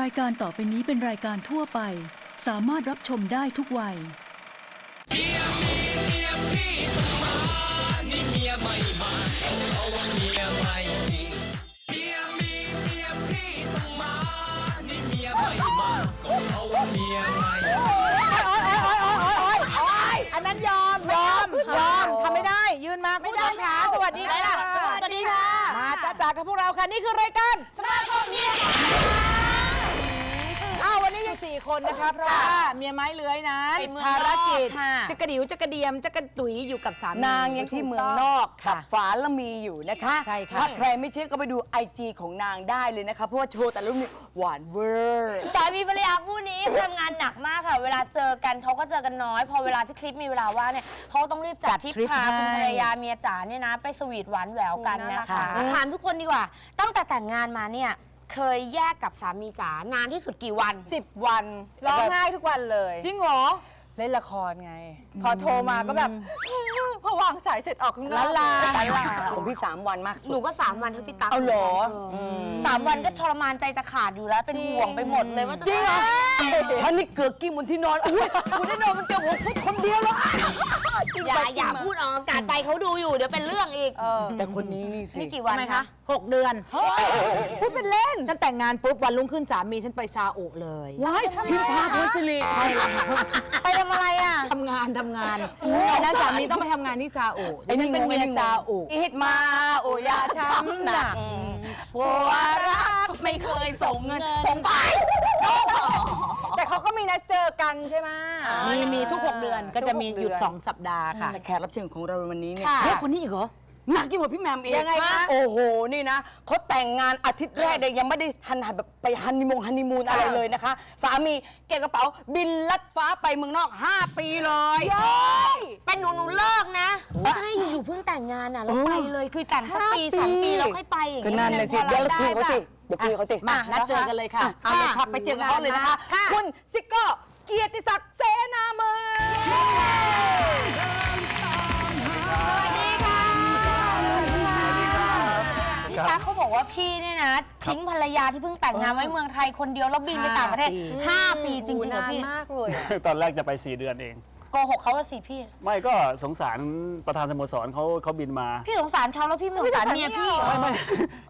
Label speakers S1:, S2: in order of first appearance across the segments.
S1: รายการต่อไปนี้เป็นรายการทั่วไป สามารถรับชมได้ทุกวัย
S2: นี่เมียใหม่มาเพราะว่าเมียใหม่มีเมียมีเมียพี่ต้องมานี่เมียใหม่มาก็เพราะว่าเมียใหม่
S3: อันนั้นยอมยอมยอมทำไม่ได้ ยืนมาไม่ได้ค่ะสวัสดีค่ะ
S4: สวัสดีค่ะ
S3: มาจ้าจ๋ากับพวกเราค่ะ นี่คือรายการ
S4: สมาคมเมีย
S3: อ้า อยู่สี่คนนะคะเพราะว่าเมียไม้เลื้อยนะ
S4: ไปเมือง
S3: ภารกิจ
S4: นอกค่ะ
S3: จะกระดิวจะกระเดียมจะกระดุยอยู่กับสามี
S5: นางยังที่เมืองนอกขั
S3: ค่ะ
S5: บฝาละมีอยู่นะคะ
S3: ใช่ค่ะ
S5: ถ้าใครไม่เชื่อก็ไปดูไอจของนางได้เลยนะคะ เพราะว่าโชว์แต่ละรูปนี่หวานเวอร์
S4: สามีภรรยาคู่นี้ทำงานหนักมากค่ะ เวลาเจอกันเขาก็เจอกันน้อย พอเวลาพี่คลิปมีเวลาว่างเนี่ยเขาต้องรีบจัดทริปพาคุณภรรยาเมียจ๋าเนี่ยนะ ไปสวีทหวานแหววกันนะคะถามทุกคนดีกว่า ตั้งแต่แต่งงานมาเนี่ย เคยแยกกับสามีจ๋านานที่สุดกี่วัน
S5: สิบวัน
S3: ร้องไห้ทุกวันเลย
S5: จริงเหรอ
S3: เล่นละครไง พอโทรมาก็แบบ พอวางสายเสร็จออกข้างนอก
S5: ลาลา
S3: ลาลา
S5: ของพี่สามวันมาก
S4: ห
S5: สุ
S4: นู
S5: ด
S4: ก็3วันเท่าพี่ตั๊ก
S5: เอาเหรอ
S4: สามวันก็ทรมานใจจะขาดอยู่แล้ว เป็นห่วงไปหมดเลยว่าจะ
S5: จริงเหรอฉันนี่เกือกกิ้งบนที่นอนอุ้ยกูได้นอนมันเกือบหกฟุตคนเดียวแล้ว
S4: อย่าอย่าพูดออกอากาศไปเขาดูอยู่เดี๋ยวเป็นเรื่องอีก
S5: แต่คนนี้นี่สิ
S4: นี่กี่วัน
S3: ทำไม
S4: คะ
S3: คะ หกเดือนพูดเป็นเล่น ฉันแต่งงานปุ๊บวันรุ่งขึ้นสามีฉันไปซาอุเลย
S5: ว้ายพิมพาพลสิริ
S4: ไปทำอะไรอะ
S3: ทำงานทำงานไอ้นั้นสามีต้องไปทำงานที่ซาอุดิฉันเป็นเมียซาอุ
S5: อีทมาโอยาช้ำหนักผัวรักไม่เคยส่งเงินส่งไป
S3: แต่เขาก็มีนัดเจอกันใช่ไหมมีมีทุก 6 เดือนก็จะมีหยุด 2 สัปดาห์ค่ะ
S5: แต่แขกรับเชิญของเราในวันนี้เนี่ย
S4: ค่ะ
S5: เยอะกว่านี้อีกเหรอ หนักยิ่งกว่าพี่แหมมอีก
S3: ยังไงคะ
S5: โอ้โห นี่นะเขาแต่งงานอาทิตย์แรกเลยยังไม่ได้ทันหันแบบไปฮันนีมงฮันนีมูนอะไรเลยนะคะ สามีเก็บกระเป๋าบินลัดฟ้าไปเมืองนอก 5 ปีเลย
S4: เป็นหนูหนูเลิกนะไม่ใช่อยู่ๆเพิ่งแต่งงานอะแล้วไปเลยคือแต่งสักปีสองปีแล้วค่อยไปอย่าง
S5: ก็
S4: เงี้ย
S5: นั่นเลยสิ
S4: มั
S5: เดี๋ยว
S4: พอ
S5: เราคุยเขาสิ
S4: ได้ปะ
S5: เดี๋ยวคุยเขาสิ
S3: มานัดเจอกันเลยค่ะ
S5: เอาเลยครับไปเจอกับเขาเลยนะคะ
S4: ค่ะ
S5: คุณซิโก้เกียรติศักดิ์เสนาเมือง
S4: ว่าพี่เนี่ยนะ ทิ้งภรรยาที่เพิ่งแต่งงานไว้เมืองไทยคนเดียวแล้วบินไปต่างประเทศ 5 ปีจริงๆเหรอพี่
S3: มากเลย
S6: ตอนแรกจะไป 4 เดือนเอง
S4: โกหกเขาว่าสิพี่
S6: ไม่ก็สงสารประธานสโมสรเขาเขาบินมา
S4: พี่สงสารเขาแล้วพี่ไม่สงสารเมียพี่เหรอ
S6: ไม่ไม่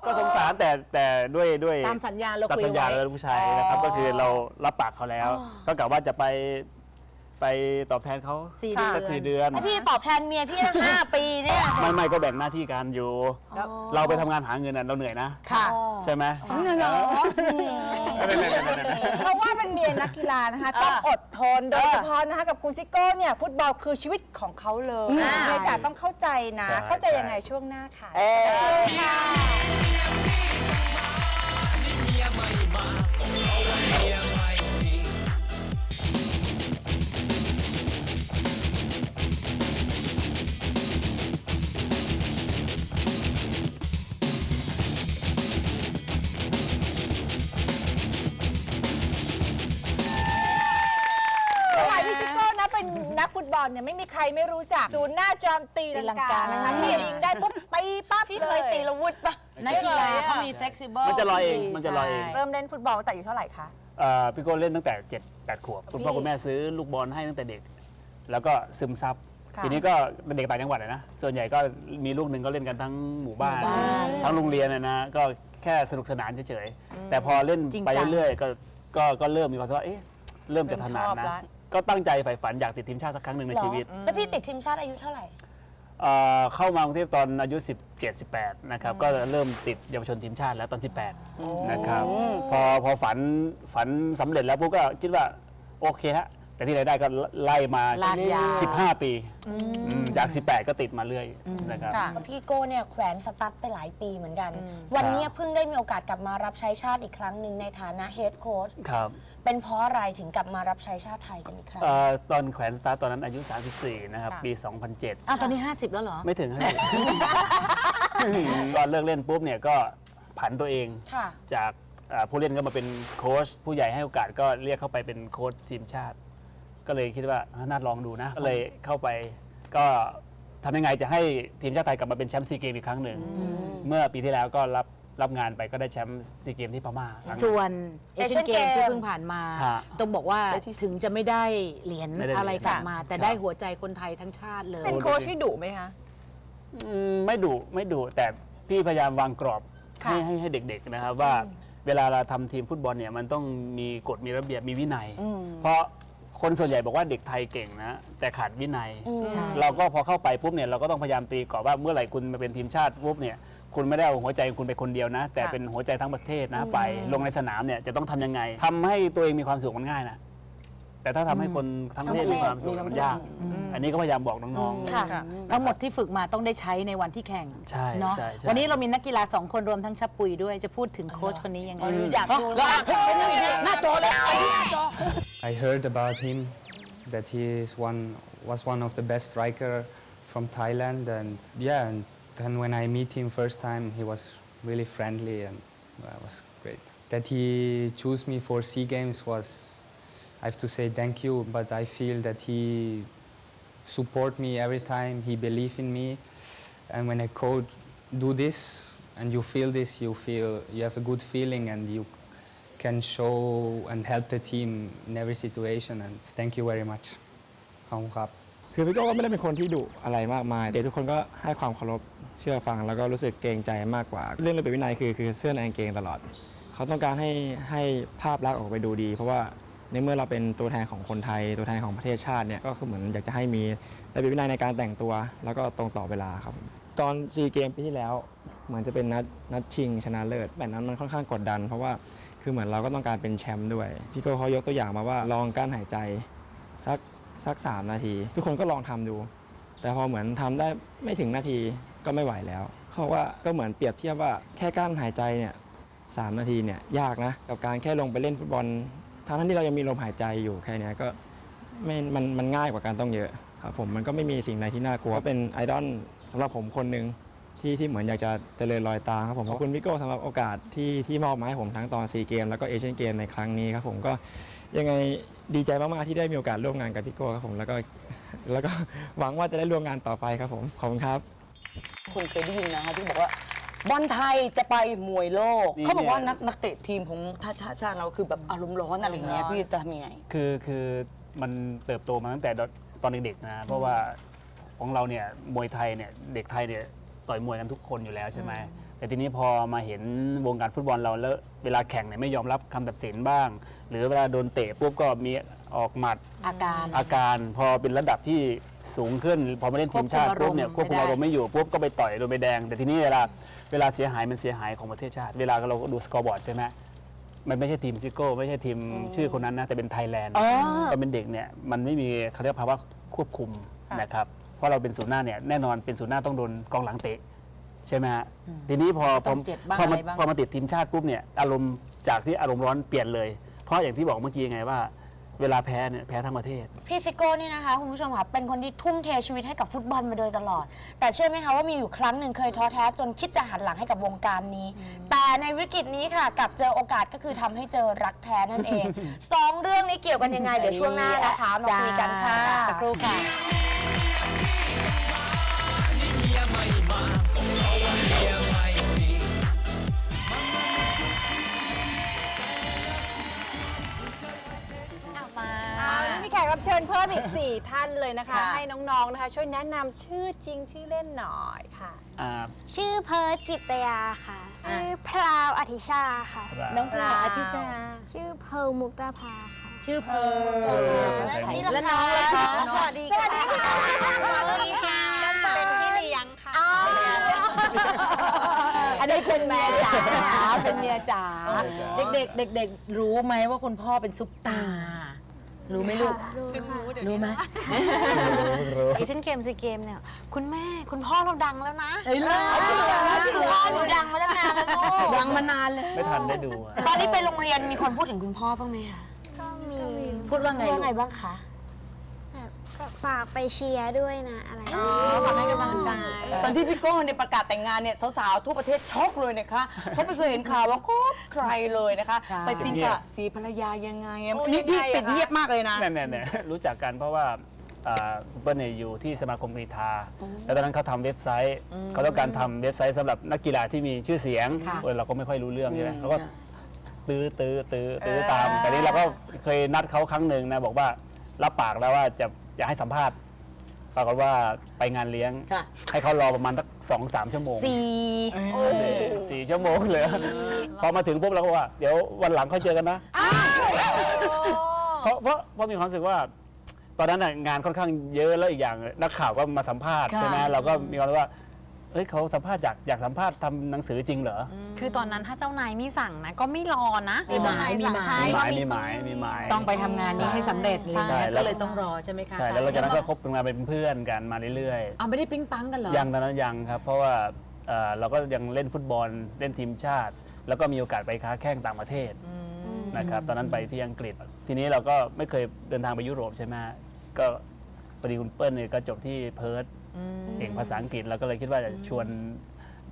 S6: ก็สงสารแต่แต่ด้วยด้วย
S3: ตามสัญญาเรา
S6: ตาม
S3: คุย
S6: สัญญา
S3: ไว้
S6: แล้วผู้ชายนะครับก็คือเรารับปากเขาแล้ว ก็กะว่าจะไป ไปตอบแทนเขา
S3: สี่เดือน
S6: สักสี่เดือน
S4: แล้วพี่ตอบแทนเมียพี่ตั้งห้าปีเนี่ย
S6: ไม่ไม่ก็แบ่งหน้าที่กันอยู่
S3: แล้ว
S6: เราไปทำงานหาเงินน่ะเราเหนื่อยนะ
S3: ค่ะ
S6: ใช่ไหม
S5: เงินเหรอ
S7: เพราะว่าเป็นเมียนักกีฬานะคะ ต้องอดทนโดยเฉพาะนะคะกับคุณซิโก้เนี่ยฟุตบอลคือชีวิตของเขาเลยเมียจ๋าต้องเข้าใจนะ
S6: ใช่
S7: เข้าใจยังไงช่วงหน้าค่ะ
S5: เออ
S7: บอลเนี่ยไม่มีใครไม่รู้จักศูนย์หน้าจอมตีลังกานะคะพี่ยิงได้ปุ๊บตีปั๊บ
S4: พี่เคยตีละวุธปะ
S3: นักกีฬาเขามี flexible
S6: มันจะลอยเองมันจะลอยเอง
S7: เริ่มเล่นฟุตบอลตั้งแต่อายู่เท่าไหร่คะ
S6: เอ่อพี่โก้เล่นตั้งแต่ 7 8 ขวบ คุณพ่อคุณแม่ซื้อลูกบอลให้ตั้งแต่เด็ก แล้วก็ซึมซับ
S7: ค่ะ
S6: ทีนี้ก็เป็นเด็กต่างจังหวัดอะนะ ส่วนใหญ่ก็มีลูกหนึ่งก็เล่นกันทั้งหมู่บ้าน ทั้งโรงเรียนอะนะ ก็แค่สนุกสนานเฉยๆ แต่พอเล่น
S3: จริง
S6: ไป
S3: จัง
S6: เรื่อยๆ ก็ ก็ก็เริ่มมีความรู้สึกว่า เอ๊ะ เริ่มจะถนัด
S3: เริ่มชอบ
S6: นะ
S3: ละ
S6: ก็ตั้งใจใฝ่ฝันอยากติดทีมชาติสักครั้งหนึ่งในชีวิต
S4: แล้วพี่ติดทีมชาติอายุเท่าไหร่
S6: เอ่อเข้ามากรุงเทพตอนอายุ 17 18นะครับก็เริ่มติดเยาวชนทีมชาติแล้วตอน 18นะครับพอพอฝันฝันสำเร็จแล้วปุ๊บก็คิดว่าโอเคฮะแต่ที่ไหนได้ก็ไล่มา
S3: ลากยาว
S6: 15 ปีอืมจาก 18 ก็ติดมาเรื่อยนะครับ
S4: พี่โก้เนี่ยแขวนสตั๊ดไปหลายปีเหมือนกัน วันเนี้ยเพิ่งได้มีโอกาสกลับมารับใช้ชาติอีกครั้งหนึ่งในฐานะเฮดโค้ช
S6: ครับ
S4: เป็นเพราะอะไรถึงกลับมารับใช้ชาติไทยกันอีกครั้ง
S6: เอ่อตอนแขวนสตาร์ทตอนนั้นอายุ 34 นะครับ ปี 2007
S3: อ้าวตอนนี้ 50 แล้วเหรอ
S6: ไม่ถึงให้ตอนเลิกเล่นปุ๊บเนี่ยก็ผันตัวเอง
S4: ค่ะ
S6: จากอ่าผู้เล่นก็มาเป็นโค้ชผู้ใหญ่ให้โอกาสก็เรียกเข้าไปเป็นโค้ชทีมชาติ ก็เลยคิดว่าอ่าน่าลองดูนะ ก็เลยเข้าไปก็ทำยังไงจะให้ทีมชาติไทยกลับมาเป็นแชมป์ซีเกมอีกครั้งหนึ่ง เมื่อปีที่แล้วก็รับ รับงานไปก็ได้แชมป์ซีเกมที่พม่าครั้งหนึ่ง
S3: ส่วนเอเชีย
S4: Asian
S3: นเกม
S4: Game
S3: ที่เพิ่งผ่านมา
S6: ฮะ
S3: ต้องบอกว่าถึงจะไม่ได้เหรียญ
S6: ไม่ได้เหรียญ
S3: อะไรกลับมา แต่ได้
S6: ครับ
S3: หัวใจคนไทยทั้งชาติเลย
S7: เป็นโค้ชที่ดุไหมคะ
S6: อืมไม่ดุไม่ดุแต่พี่พยายามวางกรอบให้ให้ให้เด็กๆนะครับว่าเวลาเราทำทีมฟุตบอลเนี่ยมันต้องมีกฎมีระเบียบมีวินัย เพราะ คนส่วนใหญ่บอกว่าเด็กไทยเก่งนะ แต่ขาดวินัย
S3: ใช่
S6: เราก็พอเข้าไปปุ๊บเนี่ยเราก็ต้องพยายามตีกรอบว่าเมื่อไหร่คุณมาเป็นทีมชาติปุ๊บเนี่ยคุณไม่ได้เอาหัวใจคุณไปคนเดียวนะ แต่
S7: ค่ะ
S6: เป็นหัวใจทั้งประเทศนะไปลงในสนามเนี่ยจะต้องทำยังไงทำให้ตัวเองมีความสุขมันง่ายนะ แต่ถ้าทำให้คนทั้งประเทศมีความสุขมันยาก อันนี้ก็พยายามบอกน้องๆ
S4: ค่ะ
S3: ทั้งหมดที่ฝึกมาต้องได้ใช้ในวันที่แข่ง
S6: ใช่
S3: เนาะ
S6: ใช่ใช่
S3: วันนี้เรามีนักกีฬาสองคนรวมทั้งชับปุยด้วยจะพูดถึงโค้ชคนนี้ยังไง
S4: อยากดู
S3: แล้วหน้าจอเลย
S8: I heard about him that he is one was one of the best striker from Thailand and yeah and then when I meet him first time he was really friendly and well, was great that he chose me for SEA Games was I have to say thank you but I feel that he support me every time he believe in me and when a coach do this and you feel this you feel you have a good feeling and you can show and help the team in every situation and thank you very much ขอบคุณครับ
S9: คือพี่โก้ก็ไม่ได้เป็นคนที่ดุอะไรมากมาย เด็กทุกคนก็ให้ความเคารพเชื่อฟังแล้วก็รู้สึกเกรงใจมากกว่า เรื่องระเบียบวินัยคือคือเสื้อในกางเกงตลอด เขาต้องการให้ให้ภาพลักษณ์ออกไปดูดี เพราะว่า ในเมื่อเราเป็นตัวแทนของคนไทยตัวแทนของประเทศชาติเนี่ยก็คือเหมือนอยากจะให้มีระเบียบวินัยในการแต่งตัว แล้วก็ตรงต่อเวลาครับ ตอนซีเกมปีที่แล้ว เหมือนจะเป็นนัดนัดชิงชนะเลิศแบบนั้นมันค่อนข้างกดดัน เพราะว่าคือเหมือนเราก็ต้องการเป็นแชมป์ด้วยพี่โก้เขายกตัวอย่างมาว่าลองกั้นหายใจสักสัก3นาที ทุกคนก็ลองทำดู แต่พอเหมือนทำได้ไม่ถึงนาทีก็ไม่ไหวแล้ว เขาว่าก็เหมือนเปรียบเทียบว่าแค่กั้นหายใจเนี่ยสามนาทีเนี่ยยากนะกับการแค่ลงไปเล่นฟุตบอล ทั้งที่เรายังมีลมหายใจอยู่แค่เนี้ยก็ไม่มันมันง่ายกว่าการต้องเยอะครับผมมันก็ไม่มีสิ่งใดที่น่ากลัวก็เป็นไอดอลสำหรับผมคนหนึ่งที่ที่เหมือนอยากจะเจริญรอยตามครับผมขอบคุณพี่โก้สำหรับโอกาสที่ที่มอบมาให้ผมทั้งตอนซีเกมแล้วก็เอเชียนเกมในครั้งนี้ครับผมก็ยังไงดีใจมากๆที่ได้มีโอกาสร่วมงานกับพี่โก้ครับผมแล้วก็แล้วก็หวังว่าจะได้ร่วมงานต่อไปครับผมขอบคุณครับ
S5: คุณเคยได้ยินนะคะที่บอกว่า บอลไทยจะไปมวยโลก
S6: นี่
S5: เขาบอกว่า
S6: เนี่ย
S5: นักนักเตะทีมของท่าชาชาติเราคือแบบอารมณ์ร้อนอะไรอย่างเงี้ยพี่จะทำยังไง
S6: คือคือมันเติบโตมาตั้งแต่ตอนเด็กๆนะเพราะว่าของเราเนี่ยมวยไทยเนี่ยเด็กไทยเนี่ยต่อยมวยกันทุกคนอยู่แล้วใช่ไหมแต่ทีนี้พอมาเห็นวงการฟุตบอลเราแล้วเวลาแข่งเนี่ยไม่ยอมรับคำตัดสินบ้าง หรือเวลาโดนเตะปุ๊บก็มีออกหมัด
S3: อาการ
S6: อาการพอเป็นระดับที่สูงขึ้น พอมาเล่นทีมชาติ
S3: ควบคุม
S6: ปุ๊บเนี่ย
S3: อารมณ์
S6: ควบคุม
S3: ไม่ได้
S6: อารมณ์ไม่อยู่ปุ๊บก็ไปต่อยโดนใบแดง แต่ทีนี้เวลา เวลาเสียหายมันเสียหายของประเทศชาติ เวลาเราดูสกอร์บอร์ดใช่ไหมมันไม่ใช่ทีมซิโก้ไม่ใช่ทีมชื่อคนนั้นนะแต่เป็นไทยแลนด์ตอนเป็นเด็กเนี่ยมันไม่มีเขาเรียกภาวะควบคุมนะครับเพราะเราเป็นศูนย์หน้าเนี่ยแน่นอนเป็นศูนย์หน้าต้องโดนกองหลังเตะใช่ไหมฮะทีนี้พอพ
S3: ต้
S6: อ
S3: องเจ็บบ้าง
S6: พอมา
S3: อะไรบ้าง
S6: พอมาติดทีมชาติปุ๊บเนี่ยอารมณ์จากที่อารมณ์ร้อนเปลี่ยนเลย เพราะอย่างที่บอกเมื่อกี้ไงว่า เวลาแพ้เนี่ยแพ้ทั้งประเทศ
S4: พี่ซิโก้นี่นะคะคุณผู้ชมค่ะเป็นคนที่ทุ่มเทชีวิตให้กับฟุตบอลมาโดยตลอด แต่เชื่อไหมคะว่ามีอยู่ครั้งหนึ่งเคยท้อแท้จนคิดจะหันหลังให้กับวงการนี้ แต่ในวิกฤตนี้ค่ะกลับเจอโอกาสก็คือทำให้เจอรักแท้นั่นเอง สองเรื่องนี้เกี่ยวกันยังไงเดี๋ยวช่วงหน้านะคะมาคุยกันค่ะ
S3: สักครู่ค่ะ
S7: รับเชิญเพิ่มอีก 4 ท่านเลยนะคะให้น้องๆนะคะ ช่วยแนะนำชื่อจริงชื่อเล่นหน่อยค่ะ
S6: อ่า
S10: ชื่อเพิร์ดจิตยาค่ะชื่อพราวอธิชาค่ะ
S3: น้องปลาอธิชา
S10: ชื่อเพิร์ลมุกดาภาค่ะ
S3: ชื่อเพร์ล
S4: นี่
S3: และ
S4: ละ
S3: น้องล่ะคะ
S10: สวัสดีค่ะสวัสดีค่ะ สวัสดีค่ะเป็นพี่เลี้ยงค่ะ
S3: อันนี้เป็นเมียจ๋าเป็นเมียจ๋าเด็กๆเด็กๆรู้ไหมว่าคุณพ่อเป็นซุปตาร์ รู้ไหมลูกรู้ไหม
S10: เอเชียนเกมซีเกมเนี่ยคุณแม่คุณพ่อเราดังแล้วนะ
S3: เฮ้ยเลิศ
S4: คุณพ่อหนูดังมาตั้งนานแล้วลูก
S3: ดังมานานเลย
S6: ไม่ทันได้ดูอะ
S4: ตอนนี้ไปโรงเรียนมีคนพูดถึงคุณพ่อบ้างไหมคะ
S10: ก็มี
S3: พูดว่าไง
S4: ว่า
S3: ลู
S4: ไง
S3: ก
S4: บ้างคะ
S10: แบบก็ ฝากไปเชียร์ด้วยนะอะไรอย่าง
S7: อ๋
S10: เงี้
S7: อยขอให้กำลังใจ
S5: ตอนที่พี่โก้เนี่ยประกาศแต่งงานเนี่ยสาวๆทั่วประเทศช็อกเลยนะคะ เพราะไม่เคยเห็นข่าวว่าคบใครเลยนะคะ
S3: ใช่
S5: ไปปิ้งกะสีภรรยายังไงอะ
S7: โอ้
S5: นี่
S7: ยังไง
S5: ที่
S7: อะ
S5: ปิด
S7: คะ
S5: เงียบมากเลยนะ
S6: แน่ๆๆรู้จักกันเพราะว่าอ่าคุณเปิ้ลเนี่ยอยู่ที่สมาคมกรีฑาแล้วตอนนั้นเขาทำเว็บไซต์ เขาต้องการทำเว็บไซต์สำหรับนักกีฬาที่มีชื่อเสียงเออเราก็ไม่ค่อยรู้เรื่องใช่ไหมเขาก็ตื้อตื้อตื้อตื้อตามแต่นี้เราก็เคยนัดเขาครั้งหนึ่งนะบอกว่ารับปากแล้วว่าจะ จะให้สัมภาษณ์ปรากฏว่าไปงานเลี้ยง
S3: ค่ะ
S6: ให้เขารอประมาณสักสองสามชั่วโมง
S4: สี่
S6: สี่สี่ชั่วโมงเลยพอมาถึงปุ๊บเราก็ว่า เดี๋ยววันหลังค่อยเจอกันนะ เพราะเพราะเพราะมีความรู้สึกว่า ตอนนั้นน่ะงานค่อนข้างเยอะแล้วอีกอย่างนักข่าวก็มาสัมภาษณ์ใช่ไหมเราก็มีความรู้สึกว่า เฮ้ยเขาสัมภาษณ์อยากอยากสัมภาษณ์ทำหนังสือจริงเหรอ
S10: คือตอนนั้นถ้าเจ้านายไม่สั่งนะก็ไม่รอนะคือเจ้านายสั่ง
S3: มีหมาย
S10: ใช่
S6: มีห
S10: ก็
S6: มายมีหมายมีหมาย
S3: ต้องไปทำงานนี้ให้สำเร็จเลย
S6: ใช่แล้ว
S3: ก็เลยต้องรอใช่ไหมคะ
S6: ใช่แล้วหลังจากนั้นก็คบกันมาเป็นเพื่อนกันมาเรื่อยๆ
S3: เอาไม่ได้ปิ๊งปังกันเหรอ
S6: ยังตอนนั้นยังครับ เพราะว่าเอ่อเราก็ยังเล่นฟุตบอลเล่นทีมชาติ แล้วก็มีโอกาสไปค้าแข่งต่างประเทศนะครับตอนนั้นไปที่อังกฤษ ทีนี้เราก็ไม่เคยเดินทางไปยุโรปใช่ไหมก็พอดีคุณเปิ้ลเนี่ยก็จบที่เพิร์ธ เก่งภาษาอังกฤษเราก็เลยคิดว่าจะชวน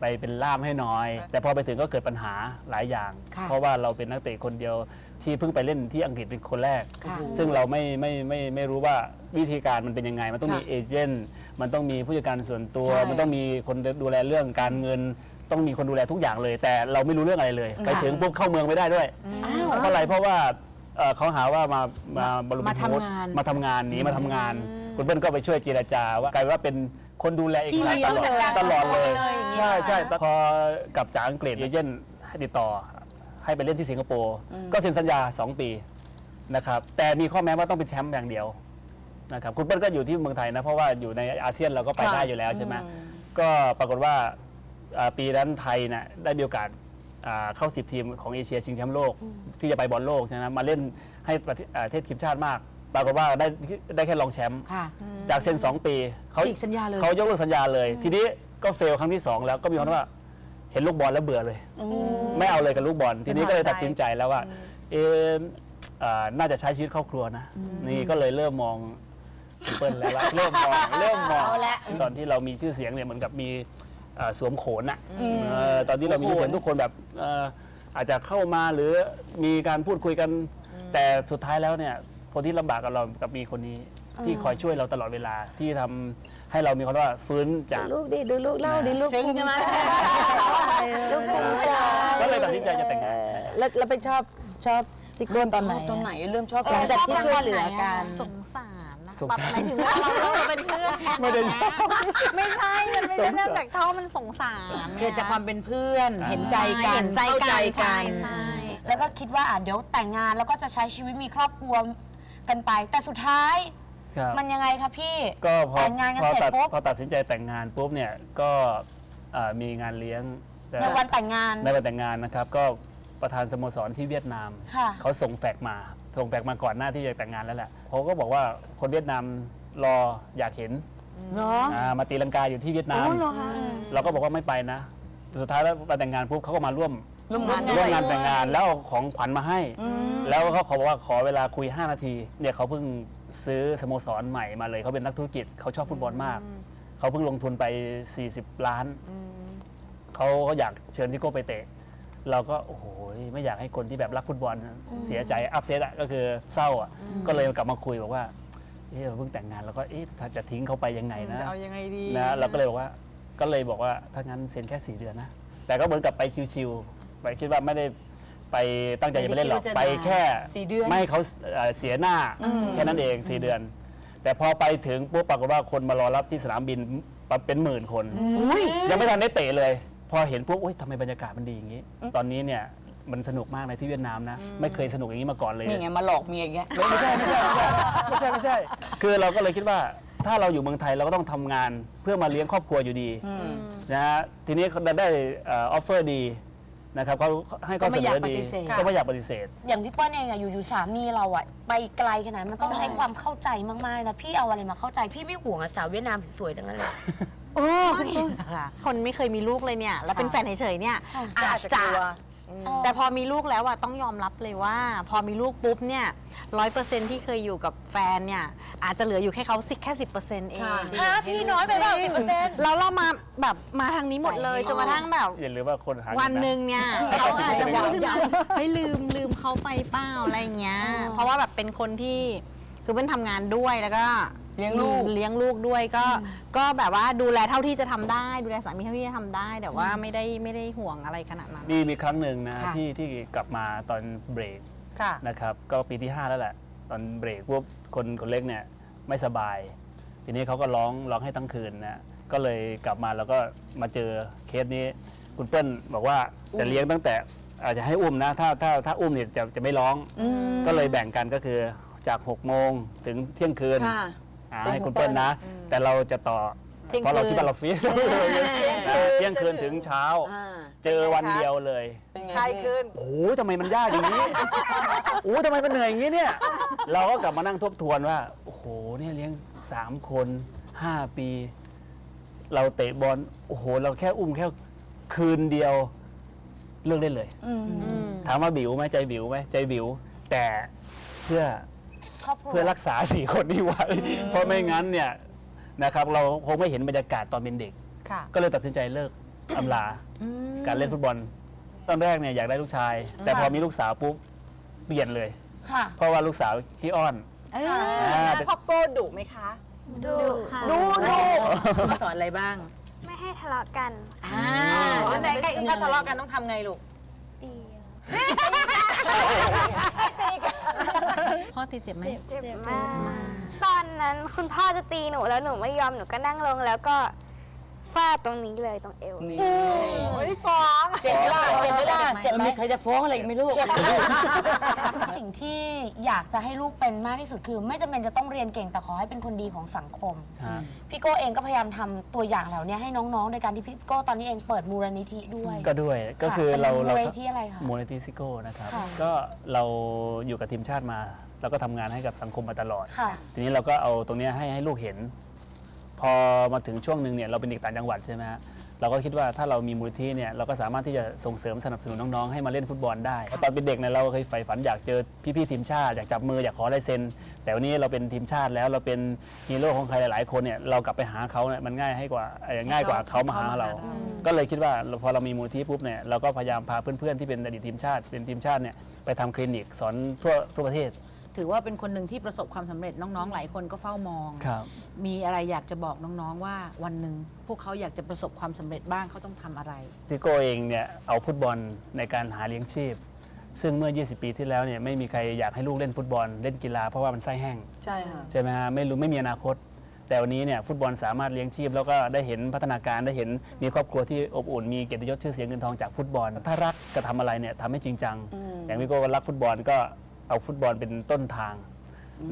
S6: ไปเป็นล่ามให้หน้อย แต่พอไปถึงก็เกิดปัญหาหลายอย่าง
S3: ค่ะ
S6: เพราะว่าเราเป็นนักเตะคนเดียวที่เพิ่งไปเล่นที่อังกฤษเป็นคนแรก
S3: ค่ะ
S6: ซึ่งเราไม่ไม่ไม่ไม่รู้ว่าวิธีการมันเป็นยังไง มันต้องมี
S3: ค่ะ
S6: เอเจนต์มันต้องมีผู้จัดการส่วนตัว
S3: ใช่
S6: มันต้องมีคนดูแลเรื่องการเงิน ต้องมีคนดูแลทุกอย่างเลย แต่เราไม่รู้เรื่องอะไรเลย ไปถึงปุ๊บเข้าเมืองไม่ได้ด้วยเพราะอะไรเพราะว่าเอ่อเขาหาว่ามามาบร
S3: มาทำงาน
S6: มาทำงานหนีมาทำงาน คุณเปิ้ลก็ไปช่วยเจรจาว่ากลายเป็นว่าเป็นคนดูแลเอกสารตลอดตลอดเลย ใช่ใช่แต่พอกลับจากอังกฤษเอเจนต์ให้ติดต่อ ให้ไปเล่นที่สิงคโปร์ก็เซ็นสัญญา 2 ปีนะครับแต่มีข้อแม้ว่าต้องเป็นแชมป์อย่างเดียวนะครับคุณเปิ้ลก็อยู่ที่เมืองไทยนะเพราะว่าอยู่ในอาเซียนเราก็ไปได้อยู่แล้วใช่ไหมก็ปรากฏว่าอ่าปีนั้นไทยนะได้มีโอกาสอ่าเข้า10ทีมของเอเชียชิงแชมป์โลกที่จะไปบอลโลกใช่ไหมมาเล่นให้ประเทศอ่าประเทศทีมชาติมาก ปรากฏว่าได้ได้แค่รองแชมป์
S3: ค่ะ
S6: จากเซ็น2ปีเขา
S3: ฉีกสัญญาเลย
S6: เขายกเลิกสัญญาเลย ทีนี้ก็เฟลครั้งที่2แล้วก็มีความว่าเห็นลูกบอลแล้วเบื่อเลย ไม่เอาเลยกับลูกบอล ทีนี้ก็เลยตัดสินใจแล้วว่าเอะอ่าน่าจะใช้ชีวิตครอบครัวนะ นี่ก็เลยเริ่มมองคุณเปิ้ลแล้วว่าเริ่มมองเริ่มมองตอนที่เรามีชื่อเสียงเนี่ยเหมือนกับมีอ่าสวมโขนอะเออตอนที่เรามีชื่อเสียงทุกคนแบบเอ่ออาจจะเข้ามาหรือมีการพูดคุยกัน แต่สุดท้ายแล้วเนี่ย คนที่ลำบากกับเรากับมีคนนี้ที่คอยช่วยเราตลอดเวลาที่ทำให้เรามีความว่าฟื้นจาก
S3: ลูกดิดูลูกเล่าดิลูก
S5: ซึ้งใช่ไหม
S3: ลูกภูมิใจ
S6: ก็เลยตัดสินใจจะแต่งงาน
S3: แล้วแล้วไปชอบชอบซิกโก้ตอนไหน
S5: ตอนไหนเริ่มชอบ
S3: หลังจากที่ช่วยเหลือกัน
S10: สงสารนะ
S6: สง
S10: แบบ
S6: สาร
S10: หมายถึงว่าเราเราเป็นเพื่อนกัน
S6: ไม่ได้ชอบ
S10: ไม่ใช่มันไม่ได้เริ่มจากชอบมันสงสาร
S3: เกิดจากความเป็นเพื่อนเห็นใจกัน
S10: เห็นใจ
S3: เข้า
S10: กั
S3: ใจ
S10: น
S3: กั
S10: ใช่
S3: น
S10: ใช่
S4: แล้วก็คิดว่าอะเดี๋ยวแต่งงานแล้วก็จะใช้ชีวิตมีครอบครัว กันไป แต่สุดท้าย
S6: ครับ
S4: มันยังไงคะพี่
S6: ก็พอ
S4: แต่งงานกัน
S6: พอ
S4: เสร็จ
S6: ตัด
S4: ปุ๊บ
S6: พอตัดสินใจแต่งงานปุ๊บเนี่ยก็เอ่อมีงานเลี้ยงแต่
S4: ในวันแต่งงาน
S6: ในวันแต่งงานนะครับ ก็ประธานสโมสรที่เวียดนาม
S4: ค่ะ
S6: เขาส่งแฟกซ์มาส่งแฟกซ์มาก่อนหน้าที่จะแต่งงานแล้วแหละเขาก็บอกว่าคนเวียดนามรออยากเห็น
S5: เนาะ
S6: อ่ามาตีลังกาอยู่ที่เวียดนามเราก็บอกว่าไม่ไปนะ สุดท้ายแล้ววันแต่งงานปุ๊บเขาก็มาร่วม
S5: ร่วมงาน
S6: ร่วมงานแต่งงานแล้วเอาของขวัญมาให้แล้วเขาขอบอกว่าขอเวลาคุย 5 นาทีเนี่ยเขาเพิ่งซื้อสโมสรใหม่มาเลยเขาเป็นนักธุรกิจเขาชอบฟุตบอลมาก เขาเพิ่งลงทุนไป 40 ล้าน เขาก็อยากเชิญซิโก้ไปเตะ เราก็โอ้โหไม่อยากให้คนที่แบบรักฟุตบอลเสียใจอัพเซตอะก็คือเศร้าอะก็เลยกลับมาคุยบอกว่าเอ๊ะเราเพิ่งแต่งงานแล้วก็เอ๊ะถ้าจะทิ้งเขาไปยังไงนะ
S5: จะเอายังไงดี
S6: นะเราก็เลยบอกว่าก็เลยบอกว่าถ้างั้นเซ็นแค่ 4 เดือนนะ แต่ก็เหมือนกับไปชิวๆ ไปคิดว่าไม่ได้ไปตั้งใจจะไปเล่นหรอก
S3: ไม่ได้คิดว่าจะ
S6: ไปแค่
S5: สี่เดือน
S6: ไม่ให้เขาเอ่อเสียหน้าแค่นั้นเอง4เดือน แต่พอไปถึงปุ๊บปรากฏว่าคนมารอรับที่สนามบินเป็นหมื่นคนยังไม่ทันได้เตะเลย พอเห็นปุ๊บอุ้ยทำไมบรรยากาศมันดีอย่างนี้ ตอนนี้เนี่ยมันสนุกมากในที่เวียดนามนะ ไม่เคยสนุกอย่างนี้มาก่อนเลย
S5: นี่ไงมาหลอกเมียอย่างเงี้ย
S6: ไม่ใช่ไม่ใช่ไม่ใช่ไม่ใช่ไม่ใช่ คือเราก็เลยคิดว่าถ้าเราอยู่เมืองไทยเราก็ต้องทำงานเพื่อมาเลี้ยงครอบครัวอยู่ดีนะฮะทีนี้เขาได้ออฟเฟอร์ดี นะครับเขาให้เขาเสนอดีก็ไม่อยากปฏิเสธ
S4: อย่างพี่เปิ้ลเองอะอยู่ๆสามีเราอะไปไกลขนาดนั้นมันต้องใช้ความเข้าใจมากๆนะพี่เอาอะไรมาเข้าใจพี่ไม่ห่วงอะสาวเวียดนามสวยๆทั้งนั้นเลย
S10: คนไม่เคยมีลูกเลยเนี่ย แล้วเป็นแฟนเฉยๆเนี่ย
S5: จะอาจจะกลัว
S10: แต่พอมีลูกแล้วอะต้องยอมรับเลยว่า พอมีลูกปุ๊บเนี่ยร้อยเปอร์เซ็นที่เคยอยู่กับแฟนเนี่ยอาจจะเหลืออยู่แค่เขาสิแค่สิบเปอร์เซ็นต์เอง
S4: ฮะพี่น้อยไปเปล่าสิบเปอร์เซ็นต์
S10: แล้วเรามาแบบมาทางนี้หมดเลยจนกระทั่งแบบ
S6: อย่าลืมว่าคนหา
S10: วันหนึ่งเนี่ย
S6: ให้
S10: เขา
S6: 80%
S10: อาจจะ
S6: เลย
S10: ว่า
S6: นะ
S10: เฮ้ยลืมลืมเขาไปเปล่าอะไรอย่างเงี้ย เพราะว่าแบบเป็นคนที่คือเป็นทำงานด้วยแล้วก็
S3: เลี้ยงลูก
S10: เลี้ยงลูกด้วยก็ก็แบบว่าดูแลเท่าที่จะทำได้ ดูแลสามีเท่าที่จะทำได้ แต่ว่าไม่ได้ไม่ได้ห่วงอะไรขนาดนั้น
S6: มีมีครั้งหนึ่งนะ
S3: ค่ะ
S6: ที่ที่กลับมาตอนเบรก
S3: ค่ะ
S6: นะครับก็ปีที่ 5 แล้วแหละ ตอนเบรกพวกคนคนเล็กเนี่ยไม่สบาย ทีนี้เขาก็ร้องร้องให้ทั้งคืนนะก็เลยกลับมาแล้วก็มาเจอเคสนี้ คุณเปิ้ลบอกว่าจะเลี้ยงตั้งแต่อาจจะให้อุ้มนะ ถ้าถ้าถ้าอุ้มเนี่ยจะจะไม่ร้อง ก็เลยแบ่งกันก็คือจาก6โมงถึงเที่ยงคืน
S3: ค่ะ
S6: อ่า
S3: เป็น
S6: ให้
S3: คุ
S6: คุณณ
S3: เปิ้
S6: เปิ้
S3: ล
S6: ลนะ แต่เราจะต่อ
S3: เที่ยง
S6: เพราะเรา
S3: คืน
S6: คิดว่าเราฟิตเที่ยงคืนถึงเช้า
S3: อ่า
S6: เจอวันเดียวเลย
S3: เป็นไง
S7: ใครขึ้น
S6: โอ้โหทำไมมันยากอย่างนี้โอ้โหทำไมมันเหนื่อยอย่างนี้เนี่ย เราก็กลับมานั่งทบทวนว่าโอ้โหเนี่ยเลี้ยงสามคนห้าปี เราเตะบอลโอ้โห เราแค่อุ้มแค่คืนเดียวเลิกได้เลย ถามว่าบิวไหมใจบิวไหมใจบิว แต่เพื่อ
S4: ครอบครัว
S6: เพื่อรักษาสี่คนนี้ไว้ เพราะไม่งั้นเนี่ยนะครับเราคงไม่เห็นบรรยากาศตอนเป็นเด็ก
S3: ค่ะ
S6: ก็เลยตัดสินใจเลิกอำลาการเล่นฟุตบอล ตอนแรกเนี่ยอยากได้ลูกชาย แต่พอมีลูกสาวปุ๊บเปลี่ยนเลย
S4: ค่ะ
S6: เพราะว่าลูกสาวขี้อ้อน
S3: เออ
S6: อ่า
S7: พ่อโก้ดุไหมคะ
S11: ดูค่ะ
S3: ดูดูมาสอนอะไรบ้าง
S11: ไม่ให้ทะเลาะกัน
S3: อ่า
S7: อันไหนใกล้ถ้าทะเลาะกันต้องทำไงลูก
S11: ตี
S10: พ่อตีเจ็บไหม
S11: เจ็บมากตอนนั้นคุณพ่อจะตีหนูแล้วหนูไม่ยอมหนูก็นั่งลงแล้วก็ฟาดตรงนี้เลยตรงเอว
S3: เจ็บไหมล่ะเจ็บไหมล่ะเจ็บ ไหม
S5: มีใครจะฟ้องอะไรอีกไหม่รู้
S4: สิ่งที่อยากจะให้ลูกเป็นมากที่สุดคือ ไม่จำเป็นจะต้องเรียนเก่งแต่ขอให้เป็นคนดีของสังคม
S6: ฮะ
S4: พี่โก้เองก็พยายามทำตัวอย่างเหล่านี้ให้น้องๆ โดยการที่พี่โก้ตอนนี้เองเปิดมูลนิธิด้วย
S6: ก็ด้วยก็คือเรา
S4: เป็นมู
S6: เรา
S4: ลนิธิอะไรคะ
S6: มูลนิธิซิโก้นะครับ
S4: ค่ะ
S6: ก็เราอยู่กับทีมชาติมา เราก็ทำงานให้กับสังคมมาตลอด
S4: ค่ะ
S6: ทีนี้เราก็เอาตรงเนี้ยให้ให้ลูกเห็น พอมาถึงช่วงหนึ่งเนี่ยเราเป็นเด็กต่างจังหวัดใช่ไหมฮะ เราก็คิดว่าถ้าเรามีมูลนิธิเนี่ยเราก็สามารถที่จะส่งเสริมสนับสนุนน้องๆให้มาเล่นฟุตบอลได้เพราะตอนเป็นเด็กเนี่ยเราเคยใฝ่ฝันอยากเจอพี่ๆทีมชาติอยากจับมืออยากขอลายเซ็นแต่วันนี้เราเป็นทีมชาติแล้วเราเป็นฮีโร่ของใครหลายๆ คนเนี่ยเรากลับไปหาเขาเนี่ยมันง่ายให้กว่าเอ่อง่ายกว่าเขามาหาเรา ก็เลยคิดว่าพอเรามีมูลที่ปุ๊บเนี่ยเราก็พยายามพาเพื่อนๆที่เป็นอดีตทีมชาติเป็นทีมชาติเนี่ยไปทำคลินิกสอนทั่วทั่วประเทศ
S3: ถือว่าเป็นคนหนึ่งที่ประสบความสำเร็จน้องๆ หลายคนก็เฝ้ามอง
S6: ครับ
S3: มีอะไรอยากจะบอกน้องๆว่าวันหนึ่งพวกเขาอยากจะประสบความสำเร็จบ้างเขาต้องทำอะไร
S6: ที่โก้เองเนี่ยเอาฟุตบอลในการหาเลี้ยงชีพ ซึ่งเมื่อ 20 ปีที่แล้วเนี่ยไม่มีใครอยากให้ลูกเล่นฟุตบอลเล่นกีฬาเพราะว่ามันไส้แห้ง
S3: ใช่ค่ะ
S6: ใช่ไหมฮะไม่รู้ไม่มีอนาคต แต่วันนี้เนี่ยฟุตบอลสามารถเลี้ยงชีพ แล้วก็ได้เห็นพัฒนาการได้เห็นมีครอบครัวที่อบอุ่นมีเกียรติยศชื่อเสียงเงินทองจากฟุตบอล ถ้ารักจะทำอะไรเนี่ยทำให้จริงจัง อย่างพี่โก้ก็รักฟุตบอลก็ เอาฟุตบอลเป็นต้นทาง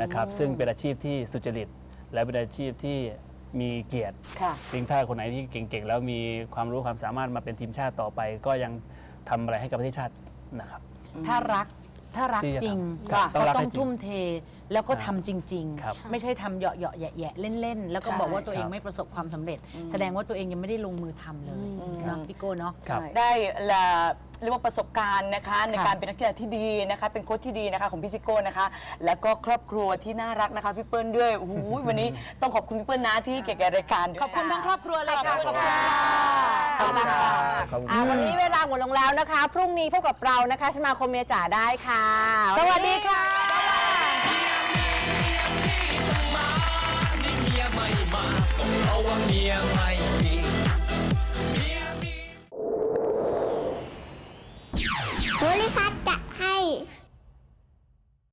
S6: นะครับ ซึ่งเป็นอาชีพที่สุจริต และเป็นอาชีพที่มีเกียรติ
S3: ค่ะ
S6: เพียงถ้าคนไหนที่เก่งๆ แล้วมีความรู้ความสามารถมาเป็นทีมชาติต่อไป ก็ยังทำอะไรให้กับประเทศชาตินะครับ
S3: ถ้ารัก ถ้ารัก
S6: ที่จะ
S3: จริง
S6: ทำครับต้องรั
S3: ก็
S6: ก
S3: ต้
S6: ให้
S3: อง
S6: จริง
S3: ทุ่มเทแล้วก็
S6: ครั
S3: ทำ
S6: บ
S3: จริง
S6: ครับ
S3: ๆ ไม่ใช่ทำเหยาะเหยาะแยะแยะเล่นๆ แล้วก็บอกว่าตัวเองไม่ประสบความสำเร็จ แสดงว่าตัวเองยังไม่ได้ลงมือทำเลยเนาะพี่โก้เนาะ
S6: ครับ
S5: ได้ละเรียกว่าประสบการณ์นะคะ ใน
S3: ค่ะ
S5: การเป็นนักกีฬาที่ดีนะคะ เป็นโค้ชที่ดีนะคะของพี่ซิโก้นะคะ แล้วก็ครอบครัวที่น่ารักนะคะพี่เปิ้ลด้วยโอ้โหวันนี้ต้องขอบคุณพี่เปิ้ลนะที่เกี่ยวกับรายการด้วย
S3: ขอบคุณทั้งครอบครัวเลยค่ะ
S5: ขอบคุณค่ะ
S6: ขอบคุณครับขอบคุณ
S7: อ่าวันนี้เวลาหมดลงแล้วนะคะ พรุ่งนี้พบกับเรานะคะ สมาคมเมียจ๋าได้ค่ะ
S5: สวัสดีค่ะ